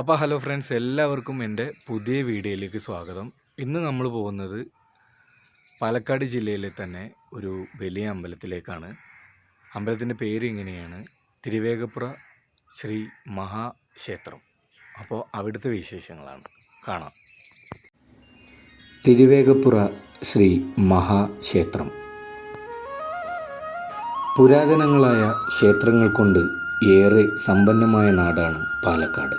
അപ്പോൾ hello friends എല്ലാവർക്കും എന്റെ പുതിയ വീഡിയോയിലേക്ക് സ്വാഗതം. ഇന്ന് നമ്മൾ പോകുന്നത് പാലക്കാട് ജില്ലയിലെ തന്നെ ഒരു വലിയ അമ്പലത്തിലേക്കാണ്. അമ്പലത്തിന്റെ പേര് ഇങ്ങനെയാണ് തിരുവേഗപ്പുറ ശ്രീ മഹാക്ഷേത്രം. അപ്പോൾ അവിടുത്തെ വിശേഷങ്ങളാണ് കാണാം. തിരുവേഗപ്പുറ ശ്രീ മഹാക്ഷേത്രം. പുരാതനങ്ങളായ ക്ഷേത്രങ്ങൾ കൊണ്ട് ഏറെ സമ്പന്നമായ നാടാണ് പാലക്കാട്.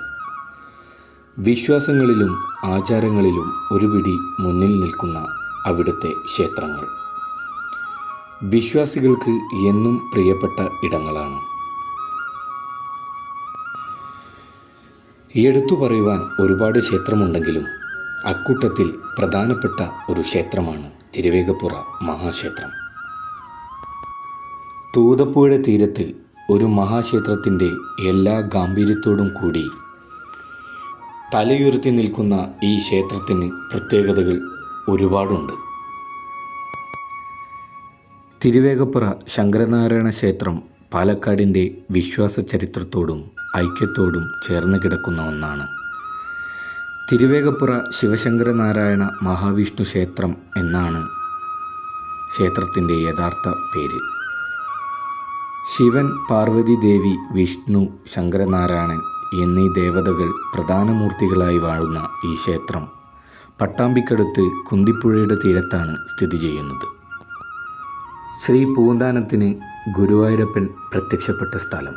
വിശ്വാസങ്ങളിലും ആചാരങ്ങളിലും ഒരുപിടി മുന്നിൽ നിൽക്കുന്ന അവിടുത്തെ ക്ഷേത്രങ്ങൾ. വിശ്വാസികൾക്ക് എന്നും പ്രിയപ്പെട്ട ഇടങ്ങളാണ്. എടുത്തു പറയുവാൻ ഒരുപാട് ക്ഷേത്രമുണ്ടെങ്കിലും അക്കൂട്ടത്തിൽ പ്രധാനപ്പെട്ട ഒരു ക്ഷേത്രമാണ് തിരുവേഗപ്പുറ മഹാക്ഷേത്രം. തൂതപ്പുഴ തീരത്ത് ഒരു മഹാക്ഷേത്രത്തിന്റെ എല്ലാ ഗാംഭീര്യത്തോടും കൂടി തലയുയർത്തി നിൽക്കുന്ന ഈ ക്ഷേത്രത്തിന് പ്രത്യേകതകൾ ഒരുപാടുണ്ട്. തിരുവേഗപ്പുറ ശങ്കരനാരായണ ക്ഷേത്രം പാലക്കാടിന്റെ വിശ്വാസ ചരിത്രത്തോടും ഐക്യത്തോടും ചേർന്ന് കിടക്കുന്ന ഒന്നാണ്. തിരുവേഗപ്പുറ ശിവശങ്കരനാരായണ മഹാവിഷ്ണു ക്ഷേത്രം എന്നാണ് ക്ഷേത്രത്തിന്റെ യഥാർത്ഥ പേര്. ശിവൻ പാർവതി ദേവി വിഷ്ണു ശങ്കരനാരായണൻ എന്നീ ദേവതകൾ പ്രധാന മൂർത്തികളായി വാഴുന്ന ഈ ക്ഷേത്രം പട്ടാമ്പിക്കടുത്ത് കുന്തിപ്പുഴയുടെ തീരത്താണ് സ്ഥിതി ചെയ്യുന്നത്. ശ്രീ പൂന്താനത്തിന് ഗുരുവായൂരപ്പൻ പ്രത്യക്ഷപ്പെട്ട സ്ഥലം.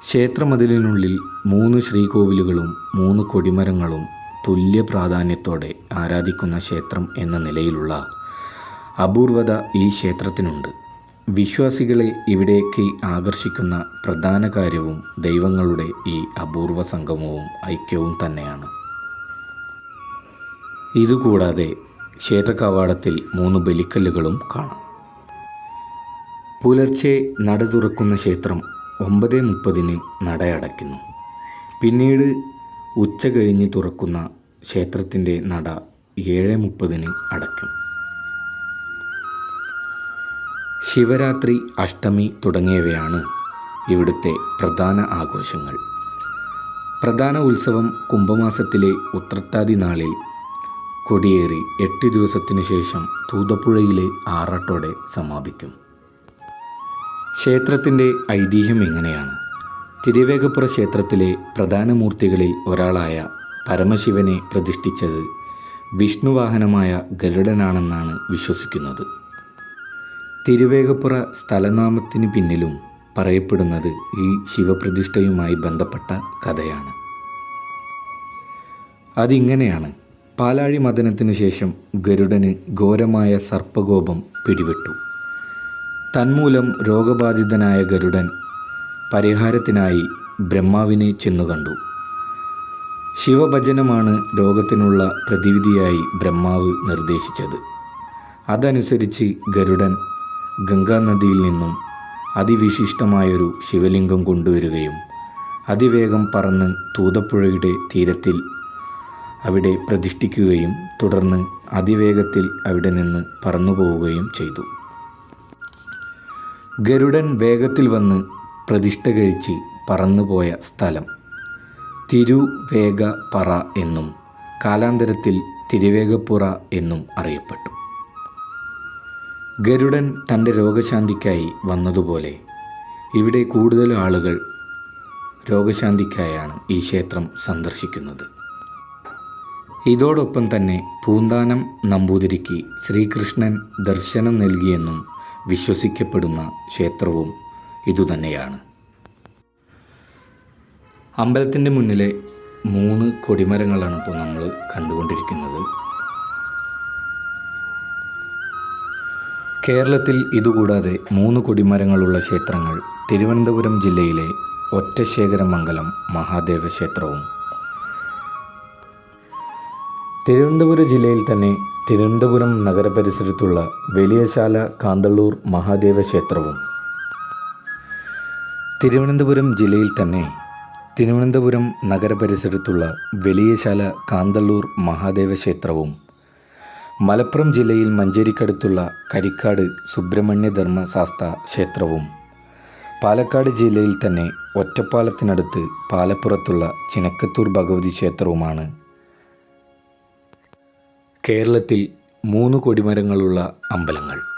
ക്ഷേത്രമതിലിനുള്ളിൽ മൂന്ന് ശ്രീകോവിലുകളും മൂന്ന് കൊടിമരങ്ങളും തുല്യ പ്രാധാന്യത്തോടെ ആരാധിക്കുന്ന ക്ഷേത്രം എന്ന നിലയിലുള്ള അപൂർവത ഈ ക്ഷേത്രത്തിനുണ്ട്. വിശ്വാസികളെ ഇവിടേക്ക് ആകർഷിക്കുന്ന പ്രധാന കാര്യവും ദൈവങ്ങളുടെ ഈ അപൂർവ സംഗമവും ഐക്യവും തന്നെയാണ്. ഇതുകൂടാതെ ക്ഷേത്ര കവാടത്തിൽ മൂന്ന് ബലിക്കല്ലുകളും കാണാം. പുലർച്ചെ നട തുറക്കുന്ന ക്ഷേത്രം ഒമ്പത് മുപ്പതിന് നടയടയ്ക്കുന്നു. പിന്നീട് ഉച്ച കഴിഞ്ഞ് തുറക്കുന്ന ക്ഷേത്രത്തിന്റെ നട ഏഴ് മുപ്പതിന് അടയ്ക്കും. ശിവരാത്രി അഷ്ടമി തുടങ്ങിയവയാണ് ഇവിടുത്തെ പ്രധാന ആഘോഷങ്ങൾ. പ്രധാന ഉത്സവം കുംഭമാസത്തിലെ ഉത്രട്ടാതി നാളിൽ കൊടിയേറി എട്ട് ദിവസത്തിനു ശേഷം തൂതപ്പുഴയിലെ ആറാട്ടോടെ സമാപിക്കും. ക്ഷേത്രത്തിന്റെ ഐതിഹ്യം എങ്ങനെയാണ് തിരുവേഗപ്പുറ ക്ഷേത്രത്തിലെ പ്രധാന മൂർത്തികളിൽ ഒരാളായ പരമശിവനെ പ്രതിഷ്ഠിച്ചത് വിഷ്ണുവാഹനമായ ഗരുഡനാണെന്നാണ് വിശ്വസിക്കുന്നത്. തിരുവേഗപ്പുറ സ്ഥലനാമത്തിന് പിന്നിലും പറയപ്പെടുന്നത് ഈ ശിവപ്രതിഷ്ഠയുമായി ബന്ധപ്പെട്ട കഥയാണ്. അതിങ്ങനെയാണ് പാലാഴി മദനത്തിനു ശേഷം ഗരുഡന് ഘോരമായ സർപ്പകോപം പിടിപെട്ടു. തന്മൂലം രോഗബാധിതനായ ഗരുഡൻ പരിഹാരത്തിനായി ബ്രഹ്മാവിനെ ചെന്നുകണ്ടു ശിവഭജനമാണ് രോഗത്തിനുള്ള പ്രതിവിധിയായി ബ്രഹ്മാവ് നിർദ്ദേശിച്ചത്. അതനുസരിച്ച് ഗരുഡൻ ഗംഗാനദിയിൽ നിന്നും അതിവിശിഷ്ടമായൊരു ശിവലിംഗം കൊണ്ടുവരികയും അതിവേഗം പറന്ന് തൂതപ്പുഴയുടെ തീരത്തിൽ അവിടെ പ്രതിഷ്ഠിക്കുകയും തുടർന്ന് അതിവേഗത്തിൽ അവിടെ നിന്ന് പറന്നു പോവുകയും ചെയ്തു. ഗരുഡൻ വേഗത്തിൽ വന്ന് പ്രതിഷ്ഠ കഴിച്ച് പറന്നുപോയ സ്ഥലം തിരുവേഗ പറ എന്നും കാലാന്തരത്തിൽ തിരുവേഗപ്പുറ എന്നും അറിയപ്പെട്ടു. ഗരുഡൻ തന്റെ രോഗശാന്തിക്കായി വന്നതുപോലെ. ഇവിടെ കൂടുതൽ ആളുകൾ രോഗശാന്തിക്കായാണ് ഈ ക്ഷേത്രം സന്ദർശിക്കുന്നത്. ഇതോടൊപ്പം തന്നെ പൂന്താനം നമ്പൂതിരിക്ക് ശ്രീകൃഷ്ണൻ ദർശനം നൽകിയെന്നും വിശ്വസിക്കപ്പെടുന്ന ക്ഷേത്രവും ഇതുതന്നെയാണ്. അമ്പലത്തിന്റെ മുന്നിലെ മൂന്ന് കൊടിമരങ്ങളാണ് ഇപ്പോൾ നമ്മൾ കണ്ടുകൊണ്ടിരിക്കുന്നത്. കേരളത്തിൽ ഇതുകൂടാതെ മൂന്ന് കൊടിമരങ്ങളുള്ള ക്ഷേത്രങ്ങൾ തിരുവനന്തപുരം ജില്ലയിലെ ഒറ്റശേഖരമംഗലം മഹാദേവ ക്ഷേത്രവും തിരുവനന്തപുരം ജില്ലയിൽ തന്നെ തിരുവനന്തപുരം നഗരപരിസരത്തുള്ള വലിയശാല കാന്തള്ളൂർ മഹാദേവ ക്ഷേത്രവും തിരുവനന്തപുരം ജില്ലയിൽ തന്നെ തിരുവനന്തപുരം നഗരപരിസരത്തുള്ള വലിയശാല കാന്തള്ളൂർ മഹാദേവ ക്ഷേത്രവും മലപ്പുറം ജില്ലയിൽ മഞ്ചേരിക്കടുത്തുള്ള കരിക്കാട് സുബ്രഹ്മണ്യ ധർമ്മശാസ്ത്ര ക്ഷേത്രവും പാലക്കാട് ജില്ലയിൽ തന്നെ ഒറ്റപ്പാലത്തിനടുത്ത് പാലപ്പുറത്തുള്ള ചിനക്കത്തൂർ ഭഗവതി ക്ഷേത്രവുമാണ്. കേരളത്തിൽ മൂന്ന് കൊടിമരങ്ങളുള്ള അമ്പലങ്ങൾ.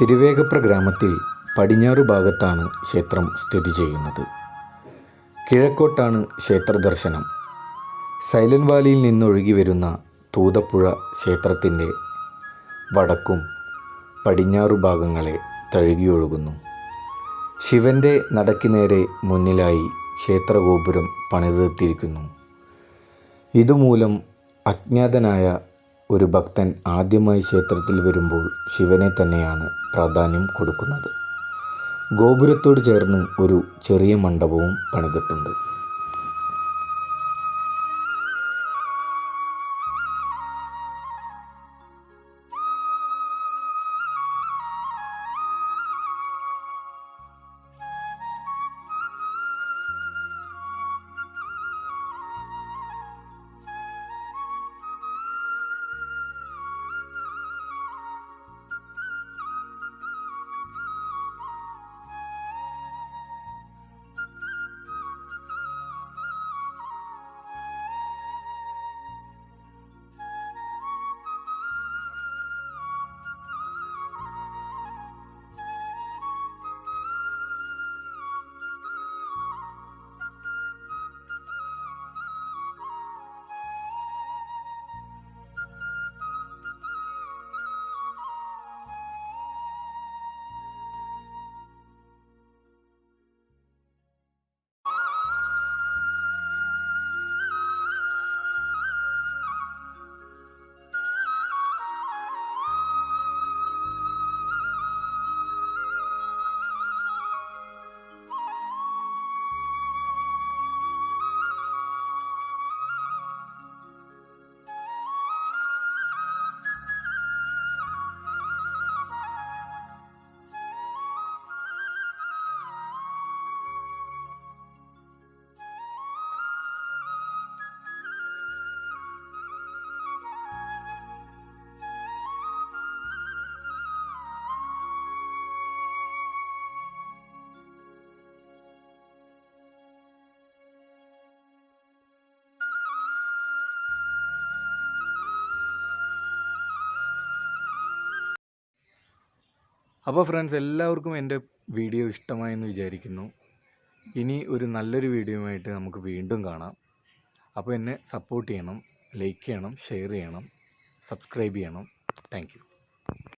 തിരുവേഗപ്ര ഗ്രാമത്തിൽ പടിഞ്ഞാറു ഭാഗത്താണ് ക്ഷേത്രം സ്ഥിതി ചെയ്യുന്നത്. കിഴക്കോട്ടാണ് ക്ഷേത്രദർശനം. ദർശനം വാലിയിൽ നിന്നൊഴുകി വരുന്ന തൂതപ്പുഴ ക്ഷേത്രത്തിന്റെ വടക്കും പടിഞ്ഞാറു ഭാഗങ്ങളെ തഴുകിയൊഴുകുന്നു. ശിവന്റെ നടയ്ക്ക് നേരെ മുന്നിലായി ക്ഷേത്രഗോപുരം പണിതീർത്തിരിക്കുന്നു ഇതുമൂലം അജ്ഞാതനായ ഒരു ഭക്തൻ ആദ്യമായി ക്ഷേത്രത്തിൽ വരുമ്പോൾ ശിവനെ തന്നെയാണ് പ്രാധാന്യം കൊടുക്കുന്നത്. ഗോപുരത്തോട് ചേർന്ന് ഒരു ചെറിയ മണ്ഡപവും പണിതിട്ടുണ്ട്. അപ്പോൾ ഫ്രണ്ട്സ് എല്ലാവർക്കും എന്റെ വീഡിയോ ഇഷ്ടമായെന്ന് വിചാരിക്കുന്നു. ഇനി ഒരു നല്ലൊരു വീഡിയോയുമായിട്ട് നമുക്ക് വീണ്ടും കാണാം. അപ്പോൾ എന്നെ സപ്പോർട്ട് ചെയ്യണം ലൈക്ക് ചെയ്യണം ഷെയർ ചെയ്യണം സബ്സ്ക്രൈബ് ചെയ്യണം. താങ്ക്